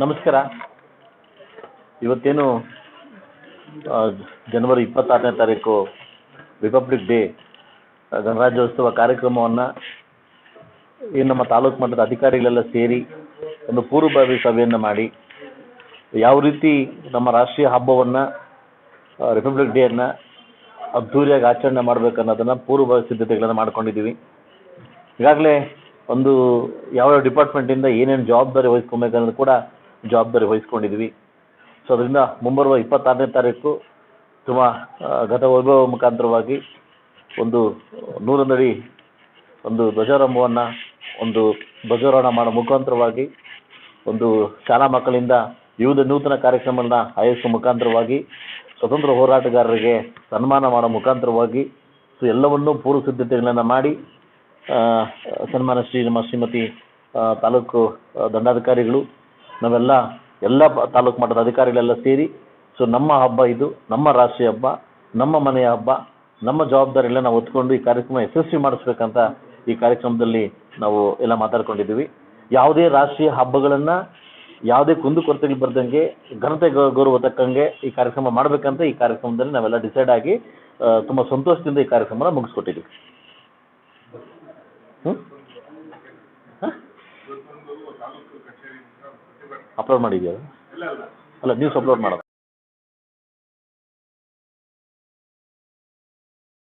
ನಮಸ್ಕಾರ. ಇವತ್ತೇನು ಜನವರಿ ಇಪ್ಪತ್ತಾರನೇ ತಾರೀಕು ರಿಪಬ್ಲಿಕ್ ಡೇ ಗಣರಾಜ್ಯೋತ್ಸವ ಕಾರ್ಯಕ್ರಮವನ್ನು ಈ ನಮ್ಮ ತಾಲೂಕು ಮಟ್ಟದ ಅಧಿಕಾರಿಗಳೆಲ್ಲ ಸೇರಿ ಒಂದು ಪೂರ್ವಭಾವಿ ಸಭೆಯನ್ನು ಮಾಡಿ, ಯಾವ ರೀತಿ ನಮ್ಮ ರಾಷ್ಟ್ರೀಯ ಹಬ್ಬವನ್ನು ರಿಪಬ್ಲಿಕ್ ಡೇಯನ್ನು ಅದ್ಧೂರಿಯಾಗಿ ಆಚರಣೆ ಮಾಡಬೇಕನ್ನೋದನ್ನು ಪೂರ್ವಭಾವಿ ಸಿದ್ಧತೆಗಳನ್ನು ಮಾಡ್ಕೊಂಡಿದ್ದೀವಿ. ಈಗಾಗಲೇ ಒಂದು ಯಾವ್ಯಾವ ಡಿಪಾರ್ಟ್ಮೆಂಟಿಂದ ಏನೇನು ಜವಾಬ್ದಾರಿ ವಹಿಸ್ಕೊಬೇಕು ಅನ್ನೋದು ಕೂಡ ಜವಾಬ್ದಾರಿ ವಹಿಸ್ಕೊಂಡಿದ್ವಿ. ಸೊ ಅದರಿಂದ ಮುಂಬರುವ ಇಪ್ಪತ್ತಾರನೇ ತಾರೀಕು ತುಂಬ ಆ, ಗತ ವೈಭವ ಮುಖಾಂತರವಾಗಿ ಒಂದು ನೂರೊಂದಡಿ ಒಂದು ಧ್ವಜಾರಂಭವನ್ನು ಒಂದು ಧ್ವಜಾರೋಹಣ ಮಾಡೋ ಮುಖಾಂತರವಾಗಿ ಒಂದು ಶಾಲಾ ಮಕ್ಕಳಿಂದ ವಿವಿಧ ನೂತನ ಕಾರ್ಯಕ್ರಮಗಳನ್ನ ಆಯೋಜಿಸುವ ಮುಖಾಂತರವಾಗಿ ಸ್ವತಂತ್ರ ಹೋರಾಟಗಾರರಿಗೆ ಸನ್ಮಾನ ಮಾಡೋ ಮುಖಾಂತರವಾಗಿ ಸೊ ಎಲ್ಲವನ್ನೂ ಪೂರ್ವ ಸಿದ್ಧತೆಗಳನ್ನು ಮಾಡಿ ಸನ್ಮಾನ ಶ್ರೀ ನಮ್ಮ ಶ್ರೀಮತಿ ತಾಲೂಕು ದಂಡಾಧಿಕಾರಿಗಳು, ನಾವೆಲ್ಲ ಎಲ್ಲ ತಾಲೂಕು ಮಟ್ಟದ ಅಧಿಕಾರಿಗಳೆಲ್ಲ ಸೇರಿ ಸೊ ನಮ್ಮ ಹಬ್ಬ ಇದು, ನಮ್ಮ ರಾಷ್ಟ್ರೀಯ ಹಬ್ಬ, ನಮ್ಮ ಮನೆಯ ಹಬ್ಬ, ನಮ್ಮ ಜವಾಬ್ದಾರಿಯೆಲ್ಲ ನಾವು ಹೊತ್ಕೊಂಡು ಈ ಕಾರ್ಯಕ್ರಮ ಯಶಸ್ವಿ ಮಾಡಿಸ್ಬೇಕಂತ ಈ ಕಾರ್ಯಕ್ರಮದಲ್ಲಿ ನಾವು ಎಲ್ಲ ಮಾತಾಡ್ಕೊಂಡಿದ್ದೀವಿ. ಯಾವುದೇ ರಾಷ್ಟ್ರೀಯ ಹಬ್ಬಗಳನ್ನು ಯಾವುದೇ ಕುಂದುಕೊರತೆಗಳು ಬರ್ದಂಗೆ, ಘನತೆ ಗೌರವ ತಕ್ಕಂಗೆ ಈ ಕಾರ್ಯಕ್ರಮ ಮಾಡಬೇಕಂತ ಈ ಕಾರ್ಯಕ್ರಮದಲ್ಲಿ ನಾವೆಲ್ಲ ಡಿಸೈಡ್ ಆಗಿ ತುಂಬ ಸಂತೋಷದಿಂದ ಈ ಕಾರ್ಯಕ್ರಮನ ಮುಗಿಸ್ಕೊಟ್ಟಿದ್ದೀವಿ. ಅಪ್ಲೋಡ್ ಮಾಡಿದ್ಯಾ ಅಲ್ಲ ನ್ಯೂಸ್ ಅಪ್ಲೋಡ್ ಮಾಡೋದು